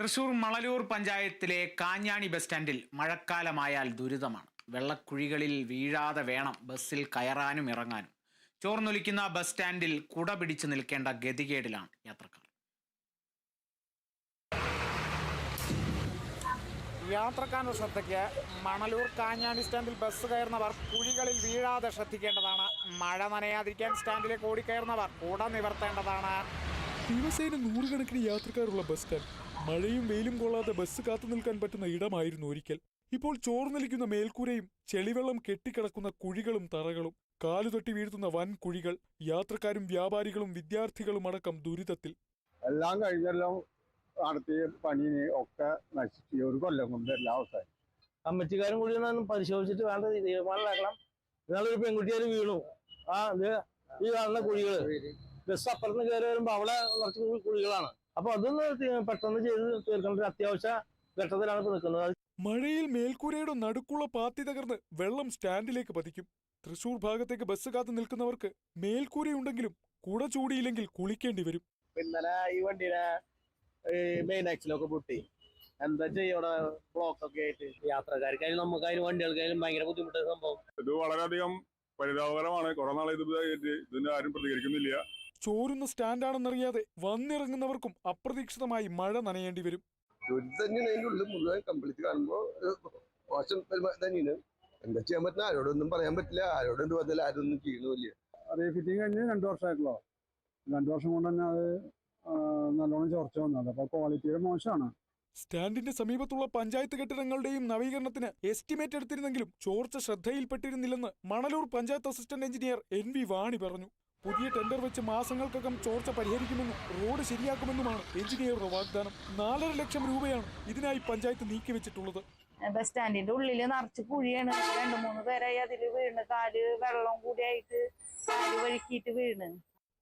തൃശൂർ മളലൂർ പഞ്ചായത്തിലെ കാഞ്ഞാണി ബസ് സ്റ്റാൻഡിൽ മഴക്കാലമായാൽ ദുരിതമാണ്. വെള്ളക്കുഴികളിൽ വീഴാതെ വേണം ബസ്സിൽ കയറാനും ഇറങ്ങാനും. ചോർന്നൊലിക്കുന്ന ബസ് സ്റ്റാൻഡിൽ കുട പിടിച്ചു നിൽക്കേണ്ട ഗതികേടിലാണ് യാത്രക്കാർ. യാത്രക്കാരുടെ ശ്രദ്ധയ്ക്ക് മണലൂർ കാഞ്ഞാണി സ്റ്റാൻഡിൽ ബസ് കയറുന്നവർ കുഴികളിൽ വീഴാതെ ശ്രദ്ധിക്കേണ്ടതാണ്. മഴ നനയാതിരിക്കാൻ സ്റ്റാൻഡിലേക്ക് ഓടിക്കയറുന്നവർ കുട നിവർത്തേണ്ടതാണ്. ദിവസേന നൂറുകണക്കിന് യാത്രക്കാരുള്ള ബസ് സ്റ്റാൻഡ്. മഴയും വെയിലും കൊള്ളാതെ ബസ് കാത്തു നിൽക്കാൻ പറ്റുന്ന ഇടമായിരുന്നു ഒരിക്കൽ. ഇപ്പോൾ ചോർന്നലിക്കുന്ന മേൽക്കൂരയും ചെളിവെള്ളം കെട്ടിക്കിടക്കുന്ന കുഴികളും തറകളും കാലുതൊട്ടി വീഴ്ത്തുന്ന വൻ കുഴികൾ യാത്രക്കാരും വ്യാപാരികളും വിദ്യാർത്ഥികളും അടക്കം ദുരിതത്തിൽ. എല്ലാം കഴിഞ്ഞെല്ലാം നടത്തിയ പണിന് ഒക്കെ നശിച്ചു ഒരു കൊല്ലം കൊണ്ട് എല്ലാം അവസാനം കമ്മിറ്റിക്കാരും കൂടി ഒന്ന് പരിശോധിച്ചിട്ട് വേണ്ട തീരുമാനമാക്കണം ഇന്നാളൊരു പെൺകുട്ടിയാൽ വീണു. ആ ഇത് ഈ കാണുന്ന കുഴികൾ ബസ് അപ്പുറത്ത് കയറി വരുമ്പോ അവിടെ കുറച്ച് കുഴികളാണ്. അപ്പൊ അതൊന്ന് പെട്ടെന്ന് ചെയ്ത് തീർക്കേണ്ട ഒരു അത്യാവശ്യ ഘട്ടത്തിലാണ് ഇപ്പൊ നിൽക്കുന്നത്. മഴയിൽ മേൽക്കൂരയുടെ നടുക്കുള്ള പാത്തി തകർന്ന് വെള്ളം സ്റ്റാൻഡിലേക്ക് പതിക്കും. തൃശൂർ ഭാഗത്തേക്ക് ബസ് കാത്തു നിൽക്കുന്നവർക്ക് മേൽക്കൂരയുണ്ടെങ്കിലും കുട ചൂടിയില്ലെങ്കിൽ കുളിക്കേണ്ടി വരും. ഇന്നലെ ഈ വണ്ടിയുടെ മെയിൻ ആക്സിലൊക്കെ പൊട്ടി. എന്താ ചെയ്യണ ബ്ലോക്ക് ഒക്കെ ആയിട്ട് യാത്രക്കാർക്കായാലും നമുക്കായാലും വണ്ടികൾക്കായാലും ഭയങ്കര ബുദ്ധിമുട്ട് സംഭവം. ഇത് വളരെയധികം പരിതാപകരമാണ്. കുറെ നാളെ ഇത് ഇതിന് ആരും പ്രതികരിക്കുന്നില്ല. ചോരുന്ന സ്റ്റാൻഡാണെന്നറിയാതെ വന്നിറങ്ങുന്നവർക്കും അപ്രതീക്ഷിതമായി മഴ നനയേണ്ടി വരും. ദുരിതം തന്നെയാണ് അതിന്റെ ഉള്ളിൽ മുഴുവൻ കംപ്ലീറ്റ് കാണുമ്പോൾ മോശം പെരുമാറ്റം തന്നെയാണ് എന്താ ചെയ്യാൻ പറ്റില്ല ആരോടൊന്നും പറയാൻ പറ്റില്ല. ആരോടും കഴിഞ്ഞ് രണ്ടു വർഷമായിട്ടുള്ളൂ? രണ്ടു വർഷം കൊണ്ട് തന്നെ അത് നല്ലോണം ചോർച്ച വന്നത് അപ്പൊ ക്വാളിറ്റിയുടെ മോശമാണ്. സ്റ്റാൻഡിന്റെ സമീപത്തുള്ള പഞ്ചായത്ത് കെട്ടിടങ്ങളുടെയും നവീകരണത്തിന് എസ്റ്റിമേറ്റ് എടുത്തിരുന്നെങ്കിലും ചോർച്ച ശ്രദ്ധയിൽപ്പെട്ടിരുന്നില്ലെന്ന് Manalur panchayat assistant engineer N V Vani പറഞ്ഞു. പുതിയ ടെൻഡർ വെച്ച് മാസങ്ങൾക്കകം ചോർച്ച പരിഹരിക്കുമെന്നും റോഡ് ശരിയാക്കുമെന്നുമാണ് എഞ്ചിനീയറുടെ വാഗ്ദാനം. നാലര ലക്ഷം രൂപയാണ് ഇതിനായി പഞ്ചായത്ത് നീക്കി വെച്ചിട്ടുള്ളത്. ബസ് സ്റ്റാൻഡിന്റെ ഉള്ളിൽ നിറച്ച് കുഴിയാണ്. രണ്ടു മൂന്ന് പേരായി അതിൽ വീണ്. കാൽ വെള്ളം കൂടിയായിട്ട് കാൽ വഴുക്കിയിട്ട് വീണ്.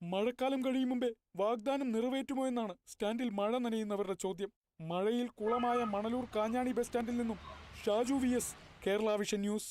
മഴക്കാലം കഴിയും മുമ്പേ വാഗ്ദാനം നിറവേറ്റുമോ എന്നാണ് സ്റ്റാൻഡിൽ മഴ നനയുന്നവരുടെ ചോദ്യം. മഴയിൽ കുളമായ മണലൂർ കാഞ്ഞാണി ബസ് സ്റ്റാൻഡിൽ നിന്നും Shaju V S Kerala vision news.